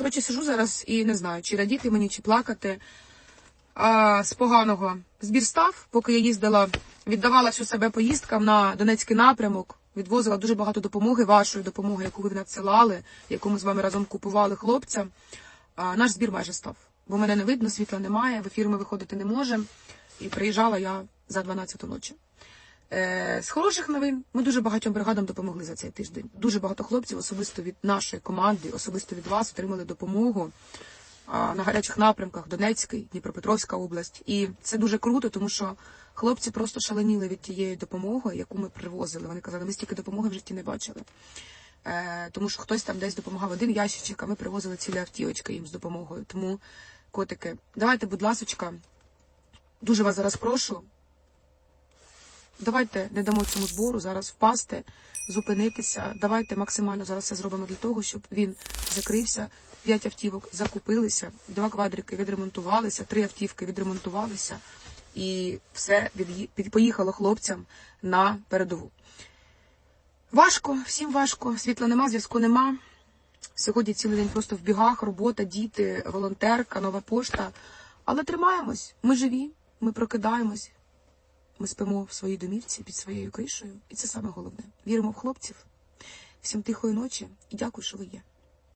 Коротше, сижу зараз і не знаю, чи радіти мені, чи плакати. А, з поганого збір став, поки я їздила, віддавала всю себе поїздкам на Донецький напрямок, відвозила дуже багато допомоги, вашої допомоги, яку ви надсилали, яку ми з вами разом купували хлопцям. Наш збір майже став. Бо мене не видно, світла немає, в ефір ми виходити не можемо. І приїжджала я за 12 ночі. Е, з хороших новин ми дуже багатьом бригадам допомогли за цей тиждень. Дуже багато хлопців, особисто від нашої команди, особисто від вас, отримали допомогу на гарячих напрямках Донецький, Дніпропетровська область. І це дуже круто, тому що хлопці просто шаленіли від тієї допомоги, яку ми привозили. Вони казали, ми стільки допомоги в житті не бачили. Е, тому що хтось там десь допомагав один ящичок, а ми привозили цілі автівочки їм з допомогою. Тому, котики, давайте, будь ласочка, дуже вас зараз прошу. Давайте не дамо цьому збору зараз впасти, зупинитися. Давайте максимально зараз все зробимо для того, щоб він закрився. П'ять автівок закупилися, два квадрики відремонтувалися, три автівки відремонтувалися, і все під- поїхало хлопцям на передову. Важко, всім важко. Світла нема, зв'язку нема. Сьогодні цілий день просто в бігах, робота, діти, волонтерка, нова пошта. Але тримаємось. Ми живі, ми прокидаємось. Ми спимо в своїй домівці під своєю кришею. І це саме головне. Віримо в хлопців. Всім тихої ночі і дякую, що ви є.